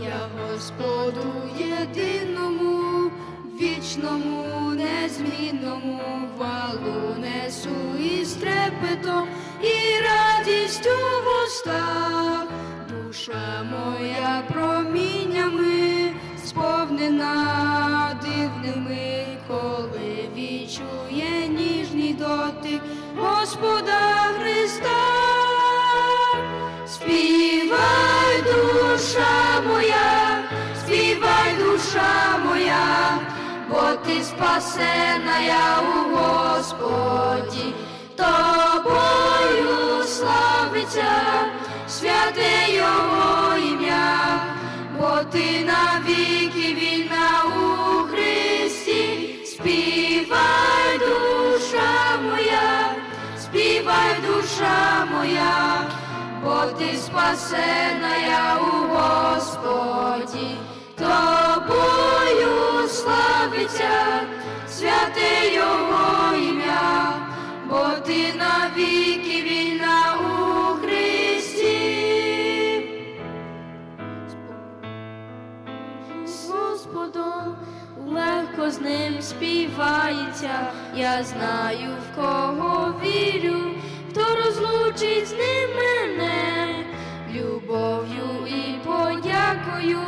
Господу єдиному, вічному, незмінному хвалу несу із трепетом і радістю в устах. Душа моя проміннями сповнена дивними, коли відчує ніжний дотик Господа Христа. Співай, душа моя, співай, душа моя, бо ти спасена я у Господі, тобою славиться святе Його ім'я, бо ти навіки вільна у Христі, співай, душа моя, співай, душа моя, бо ти спасена я славиться святе Його ім'я, бо ти навіки вільна у Христі. З Господом легко з ним співається, я знаю, в кого вірю, хто розлучить з ним мене, любов'ю і подякою,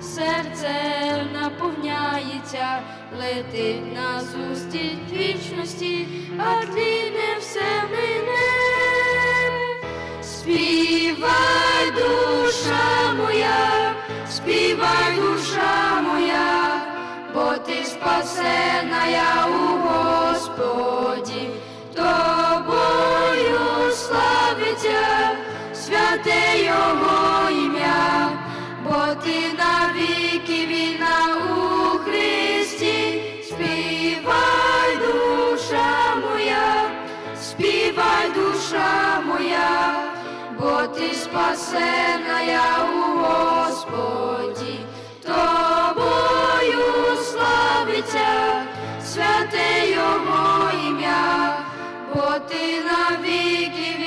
серце наповняється, летить на зустріч вічності, а тліне все мине. Співай, душа моя, співай, душа моя, бо ти спасена я у Господі, тобою славиться святе Його ім'я, бо ти навіки бо ти спасена я у Господі, тобою славиться святе Його ім'я, бо ти навіки